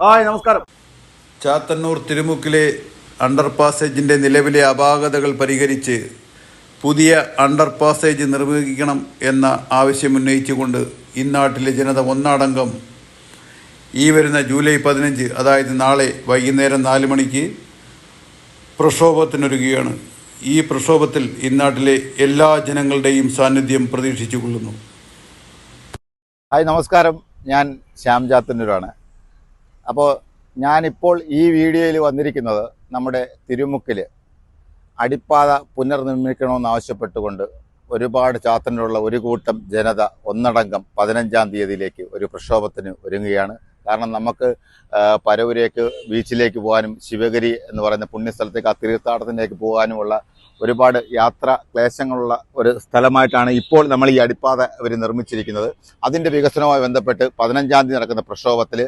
Hi നമസ്കാരം. Chathannoor തിരുമുക്കിലെ under പാസേജിന്റെ നിലവിലെ അപാകതകൾ പരിഹരിച്ച് പുതിയ അണ്ടർ പാസേജ് നിർവഹിക്കണം എന്ന ആവശ്യമുന്നയിച്ചുകൊണ്ട് ഇന്നാട്ടിലെ ജനത ഒന്നടങ്കം ഈ വരുന്ന ജൂലൈ പതിനഞ്ച് അതായത് നാളെ വൈകുന്നേരം നാല് മണിക്ക് പ്രക്ഷോഭത്തിനൊരുങ്ങുകയാണ്. ഈ പ്രക്ഷോഭത്തിൽ ഇന്നാട്ടിലെ എല്ലാ ജനങ്ങളുടെയും സാന്നിധ്യം പ്രതീക്ഷിച്ചു കൊള്ളുന്നു ഹായ് നമസ്കാരം. ഞാൻ ശ്യാം ചാത്തന്നൂരാണ്. അപ്പോൾ ഞാനിപ്പോൾ ഈ വീഡിയോയിൽ വന്നിരിക്കുന്നത് നമ്മുടെ തിരുമുക്കിൽ അടിപ്പാത പുനർനിർമ്മിക്കണമെന്നാവശ്യപ്പെട്ടുകൊണ്ട് ഒരുപാട് ചാത്തനുള്ള ഒരു കൂട്ടം ജനത ഒന്നടങ്കം പതിനഞ്ചാം തീയതിയിലേക്ക് ഒരു പ്രക്ഷോഭത്തിന് ഒരുങ്ങുകയാണ്. കാരണം നമുക്ക് പരവൂരേക്ക് ബീച്ചിലേക്ക് പോകാനും ശിവഗിരി എന്ന് പറയുന്ന പുണ്യസ്ഥലത്തേക്ക് ആ തീർത്ഥാടനത്തിലേക്ക് പോകാനുമുള്ള ഒരുപാട് യാത്ര ക്ലേശങ്ങളുള്ള ഒരു സ്ഥലമായിട്ടാണ് ഇപ്പോൾ നമ്മൾ ഈ അടിപ്പാത ഇവർ നിർമ്മിച്ചിരിക്കുന്നത്. അതിന്റെ വികസനവുമായി ബന്ധപ്പെട്ട് പതിനഞ്ചാം തീയതി നടക്കുന്ന പ്രക്ഷോഭത്തിൽ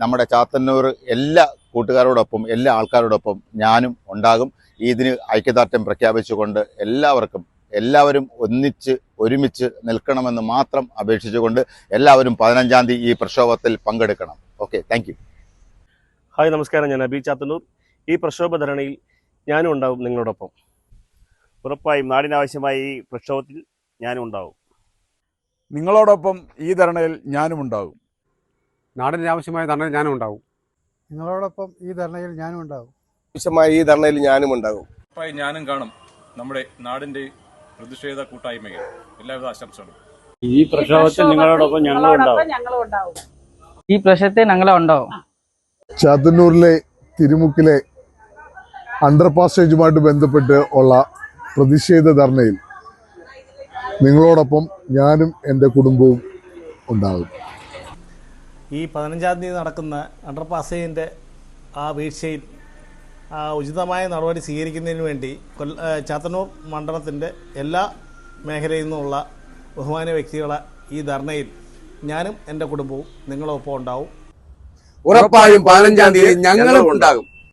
നമ്മുടെ ചാത്തന്നൂർ എല്ലാ കൂട്ടുകാരോടൊപ്പം എല്ലാ ആൾക്കാരോടൊപ്പം ഞാനും ഉണ്ടാകും. ഇതിന് ഐക്യദാർഢ്യം പ്രഖ്യാപിച്ചുകൊണ്ട് എല്ലാവർക്കും എല്ലാവരും ഒന്നിച്ച് ഒരുമിച്ച് നിൽക്കണമെന്ന് മാത്രം അപേക്ഷിച്ചുകൊണ്ട് എല്ലാവരും പതിനഞ്ചാം തീയതി ഈ പ്രക്ഷോഭത്തിൽ പങ്കെടുക്കണം. ഓക്കെ താങ്ക് ഹായ് നമസ്കാരം. ഞാൻ അബി ചാത്തന്നൂർ. ഈ പ്രക്ഷോഭ ധരണിയിൽ ഞാനും ഉണ്ടാവും നിങ്ങളോടൊപ്പം. ഉറപ്പായും നാടിനാവശ്യമായ ഈ പ്രക്ഷോഭത്തിൽ ഞാനും ഉണ്ടാവും. നിങ്ങളോടൊപ്പം ഈ ധരണയിൽ ഞാനും ഉണ്ടാവും. നാടിനാവശ്യമായ ധരണയിൽ ഞാനും ഉണ്ടാവും. നിങ്ങളോടൊപ്പം ഈ ധരണയിൽ ഞാനും ഉണ്ടാവും. ആവശ്യമായ ഈ ധരണയിൽ ഞാനും ഉണ്ടാകും ഉറപ്പായും ഞാനും കാണും നമ്മുടെ നാടിന്റെ പ്രതിഷേധ കൂട്ടായ്മയിൽ. എല്ലാവിധ ആശംസകളും. ഈ പ്രക്ഷോഭത്തിൽ നിങ്ങളോടൊപ്പം ഞങ്ങളും ഉണ്ടാവും. ഈ പ്രശ്നത്തെ ഞങ്ങളെ ഉണ്ടാവും. ചാത്തന്നൂരിലെ തിരുമുക്കിലെ അണ്ടർ പാസേജുമായിട്ട് ബന്ധപ്പെട്ട് ഉള്ള പ്രതിഷേധ ധർണയിൽ നിങ്ങളോടൊപ്പം ഞാനും എന്റെ കുടുംബവും ഉണ്ടാകും. ഈ പതിനഞ്ചാം തീയതി നടക്കുന്ന അണ്ടർ പാസേജിന്റെ ആ വീഴ്ചയിൽ ഉചിതമായ നടപടി സ്വീകരിക്കുന്നതിന് വേണ്ടി കൊല്ല ചാത്തന്നൂർ മണ്ഡലത്തിന്റെ എല്ലാ മേഖലയിൽ നിന്നുള്ള ബഹുമാന വ്യക്തികളെ ഈ ധർണയിൽ ഞാനും എന്റെ കുടുംബവും നിങ്ങളൊപ്പം ഉണ്ടാവും. ഉറപ്പായും പതിനഞ്ചാം തീയതി ഞങ്ങളും ഉണ്ടാകും.